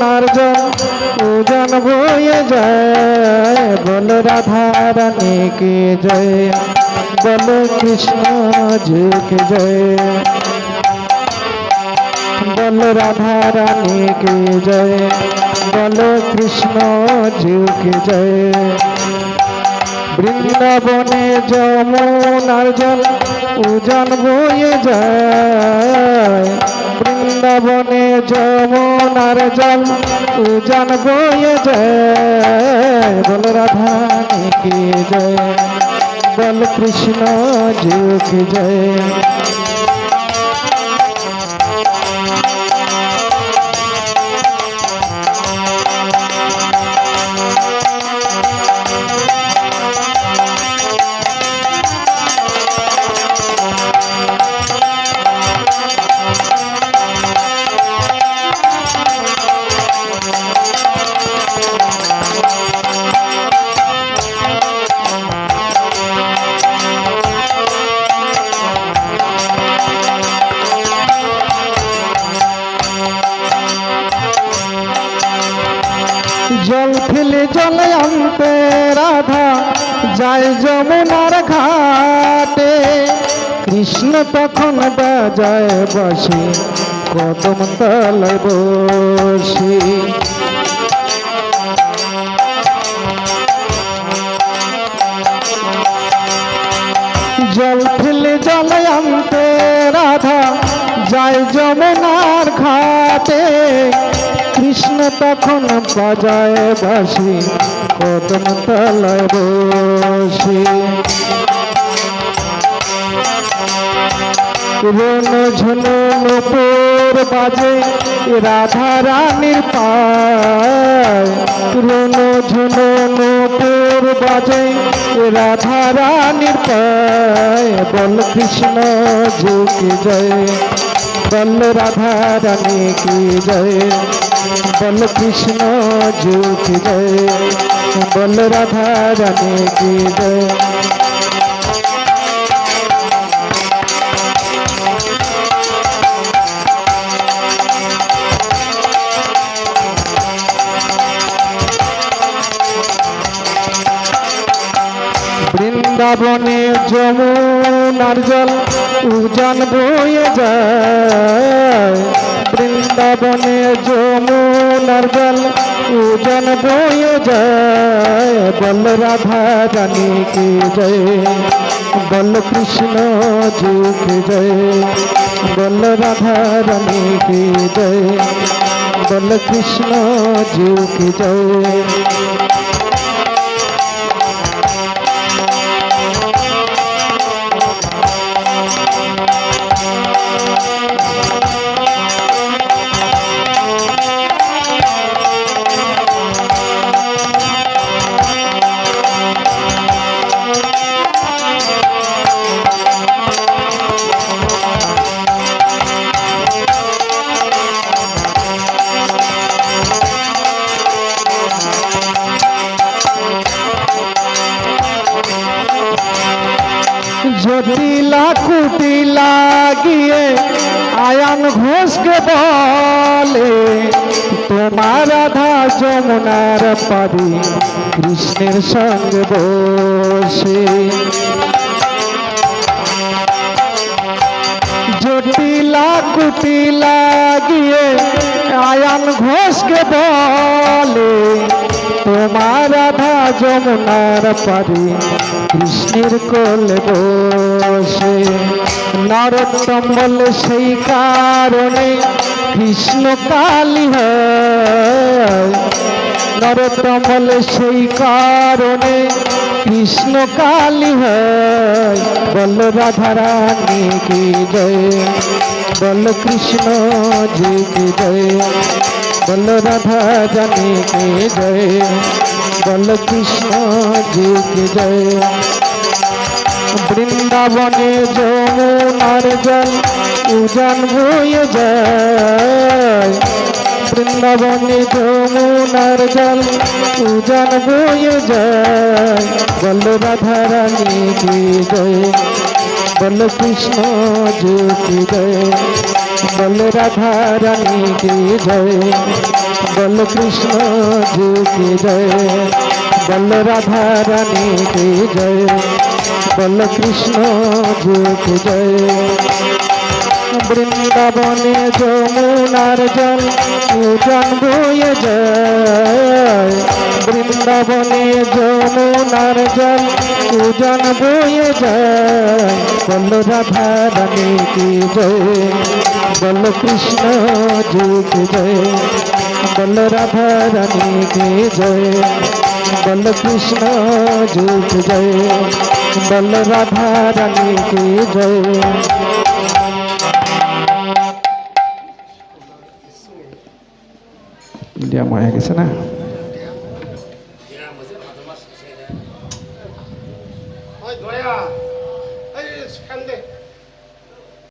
যমুনার জল উজান বয়ে যায়। বল রাধা রানী কে জয়? বল কৃষ্ণ জি কে জয়? বল রাধা রানী কে জয়? বল কৃষ্ণ জি কে জয়? বৃন্দাবনে যমুনার জল উজান বয়ে যায়। বৃন্দাবনে যমুনার জল উজান বয়ে যায়। বল রাধা কি জয়? বল কৃষ্ণ যুগ জয়? জল ফেলে জলে আনতে রাধা, যায় যমুনার ঘাটে। কৃষ্ণ তখন বাজায় বসে কদম তলায় বসে। জল ফেলে জলে রাধা যায় যমুনার ঘাটে, কৃষ্ণ তখন বাজায় বাসি, কদম তলায় বসে। রন ঝুনো নুপুর বাজে, রাধা রানীর পায়। রন ঝুনো নুপুর বাজে, রাধা রানীর পায়। বল কৃষ্ণ ঝুঁকে জয়। বল রাধা রানী কি জয়? বল কৃষ্ণ ঝুঁকে জয়। বল রাধা রানী কি জয়? বৃন্দাবনে যমুনার জল উজান বয়ে যায়। বৃন্দাবনে যমুনার জল উজান বয়ে যায়। বল রাধা রানী কি জয়, বল কৃষ্ণ কি জয়, বল রাধা রানী কি জয়, বল কৃষ্ণ কি জয়। জটিলা কুটি লাগিয়ে আয়ান ঘোষকে বলে, তোমার রাধা যমুনার পারি কৃষ্ণের সঙ্গে বসে। জটিলা কুটি লাগিয়ে আয়ান ঘোষকে বলে তোমার রাধা যমুনার পারি, কৃষ্ণের কোলে বসে। নরোত্তম বলে সেই কারণে কৃষ্ণ কালী হয়। নরোত্তম বলে সেই কারণে কৃষ্ণ কালী হয়। বল রাধা রানী কি জয়, বল কৃষ্ণ জি কি জয়। বল রাধা কি জয় বল কৃষ্ণ জয়। বৃন্দাবনে যমুনার জল উজান বয়ে যায়। বৃন্দাবনে যমুনার জল উজান বয়ে যায়। বল রাধা রানী কি জয় বল কৃষ্ণ জি জয়। বল রাধা রানী কি জয়? বল কৃষ্ণ জি কি জয়? বল রাধা রানী কি জয়? বল কৃষ্ণ জি কি জয়? বৃন্দাবনে যমুনার জল পূজন বয়ে যায়? বৃন্দাবনে যমুনার জল পূজন বয়ে যায়? বল রাধা রানী কি জয়? বল কৃষ্ণ জি কি জয় বল রাধা রানী কি জয় বল কৃষ্ণ জি কি জয় বল রাধা রানী কি জয় ইন্ডিয়া মায়া গেছে না